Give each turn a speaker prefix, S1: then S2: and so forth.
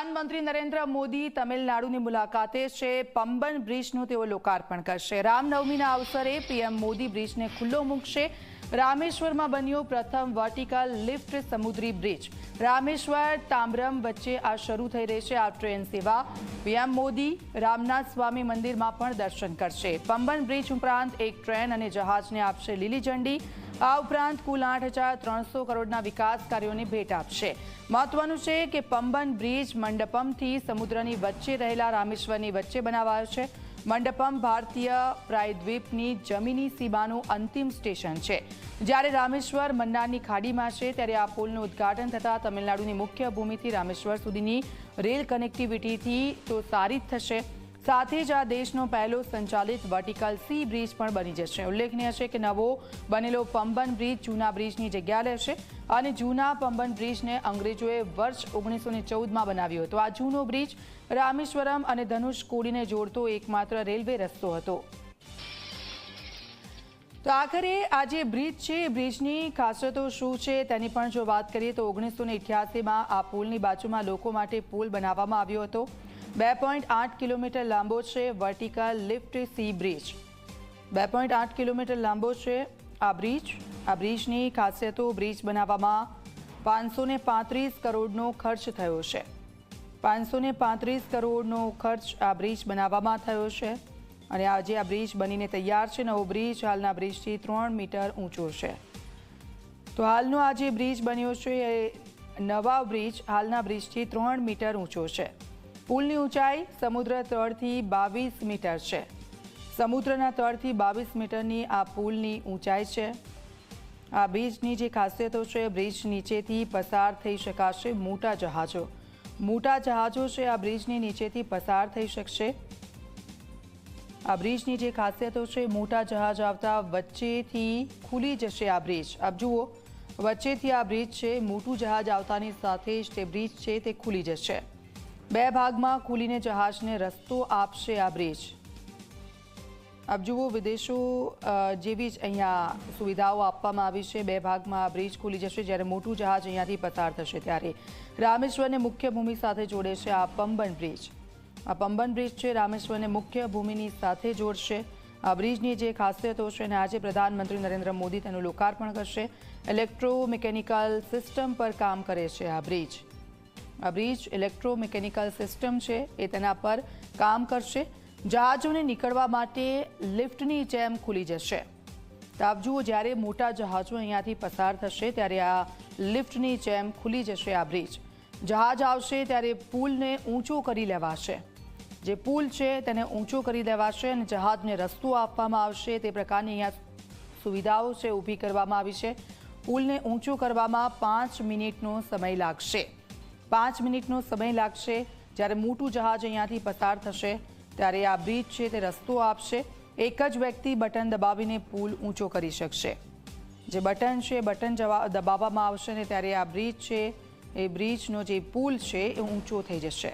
S1: પ્રધાનમંત્રી નરેન્દ્ર મોદી તમિલનાડુની મુલાકાતે છે. પંબન બ્રિજનું તેઓ લોકાર્પણ કરશે. રામનવમીના અવસરે પીએમ મોદી બ્રિજને ખુલ્લો મૂકશે. રામેશ્વરમાં બન્યો પ્રથમ વર્ટિકલ લિફ્ટ સમુદ્રી બ્રિજ. રામેશ્વર, તામ્રમ વચ્ચે આ શરૂ થઈ રહી છે આ ટ્રેન સેવા. પીએમ મોદી રામનાથ સ્વામી મંદિરમાં પણ દર્શન કરશે. પંબન બ્રિજ ઉપરાંત એક ટ્રેન અને જહાજને આપશે લીલી ઝંડી. આ ઉપરાંત કુલ આઠ હજાર ત્રણસો કરોડના વિકાસ કાર્યોની ભેટ આપશે. મહત્વનું છે કે પંબન બ્રિજ મંડપમથી સમુદ્રની વચ્ચે રહેલા રામેશ્વરની વચ્ચે બનાવાયો છે. મંડપમ ભારતીય પ્રાયદ્વીપની જમીની સીમાનું અંતિમ સ્ટેશન છે. જ્યારે રામેશ્વર મન્નારની ખાડીમાં છે ત્યારે આ પુલનું ઉદ્ઘાટન થતાં તમિલનાડુની મુખ્ય ભૂમિથી રામેશ્વર સુધીની રેલ કનેક્ટિવિટીથી તો સારી જ થશે. સાથે જ આ દેશનો પહેલો સંચાલિત વર્ટિકલ સી બ્રિજ પણ બની જશે. ઉલ્લેખનીય છે કે નવો બનેલો પંબન બ્રિજ જૂના બ્રિજની જગ્યા લેશે અને જૂના પંબન બ્રિજને અંગ્રેજોએ વર્ષ ઓગણીસો ને ચૌદમાં બનાવ્યો હતો. આ જૂનો બ્રિજ રામેશ્વરમ અને ધનુષકોડીને જોડતો એકમાત્ર રેલવે રસ્તો હતો. તો આખરે આ જે બ્રિજ છે બ્રિજની ખાસિયતો શું છે તેની પણ જો વાત કરીએ તો ઓગણીસો ને આ પુલની બાજુમાં લોકો માટે પુલ બનાવવામાં આવ્યો હતો. બે પોઈન્ટ આઠ કિલોમીટર લાંબો છે વર્ટિકલ લિફ્ટ સી બ્રિજ. બે પોઈન્ટ આઠ કિલોમીટર લાંબો છે આ બ્રિજ. આ બ્રિજની ખાસિયતો બ્રિજ બનાવવામાં પાંચસો ને પાંત્રીસ કરોડનો ખર્ચ થયો છે. પાંચસો ને પાંત્રીસ કરોડનો ખર્ચ આ બ્રિજ બનાવવામાં થયો છે અને આજે આ બ્રિજ બનીને તૈયાર છે. નવો બ્રિજ હાલના બ્રિજથી ત્રણ મીટર ઊંચો છે. તો હાલનો આ જે બ્રિજ બન્યો છે એ નવા બ્રિજ હાલના બ્રિજથી ત્રણ મીટર ઊંચો છે. પુલની ઊંચાઈ સમુદ્ર તળથી બાવીસ મીટર છે. સમુદ્રના તળથી બાવીસ મીટરની આ પુલની ઊંચાઈ છે. આ બ્રિજની જે ખાસિયતો છે, બ્રિજ નીચેથી પસાર થઈ શકાશે મોટા જહાજો. મોટા જહાજો છે, આ બ્રિજની નીચેથી પસાર થઈ શકશે. આ બ્રિજની જે ખાસિયતો છે, મોટા જહાજ આવતા વચ્ચેથી ખુલી જશે આ બ્રિજ. આપ જુઓ, વચ્ચેથી આ બ્રિજ છે, મોટું જહાજ આવતાની સાથે જ તે બ્રિજ છે, તે ખુલી જશે. બે ભાગમાં ખુલીને જહાજને રસ્તો આપશે આ બ્રિજ. આપ જુઓ, વિદેશો જેવી જ અહીંયા સુવિધાઓ આપવામાં આવી છે. બે ભાગમાં આ બ્રિજ ખુલી જશે જ્યારે મોટું જહાજ અહીંયાથી પસાર થશે ત્યારે. રામેશ્વરને મુખ્ય ભૂમિ સાથે જોડે છે આ પંબન બ્રિજ. આ પંબન બ્રિજ છે રામેશ્વરને મુખ્ય ભૂમિની સાથે જોડશે. આ બ્રિજની જે ખાસિયતો છે અને આજે પ્રધાનમંત્રી નરેન્દ્ર મોદી તેનું લોકાર્પણ કરશે. ઇલેક્ટ્રોમિકેનિકલ સિસ્ટમ પર કામ કરે છે આ બ્રિજ. આ બ્રિજ ઇલેક્ટ્રોમિકેનિકલ સિસ્ટમ છે, એ તેના પર કામ કરશે. જહાજોને નીકળવા માટે લિફ્ટની જેમ ખુલી જશે. તો આપ જુઓ, જ્યારે મોટા જહાજો અહીંયાથી પસાર થશે, ત્યારે આ લિફ્ટની જેમ ખુલી જશે આ બ્રિજ. જહાજ આવશે ત્યારે પુલને ઊંચો કરી લેવાશે. જે પુલ છે, તેને ઊંચો કરી દેવાશે અને જહાજને રસ્તો આપવામાં આવશે. તે પ્રકારની અહીંયા સુવિધાઓ છે, ઊભી કરવામાં આવી છે. પુલને ઊંચો કરવામાં પાંચ મિનિટનો સમય લાગશે. પાંચ મિનિટનો સમય લાગશે જ્યારે મોટું જહાજ અહીંયાથી પસાર થશે. ત્યારે આ બ્રિજ છે તે રસ્તો આપશે. એક જ વ્યક્તિ બટન દબાવીને પુલ ઊંચો કરી શકશે. જે બટન છે બટન દબાવવામાં આવશે ને ત્યારે આ બ્રિજ છે એ બ્રિજનો જે પુલ છે એ ઊંચો થઈ જશે.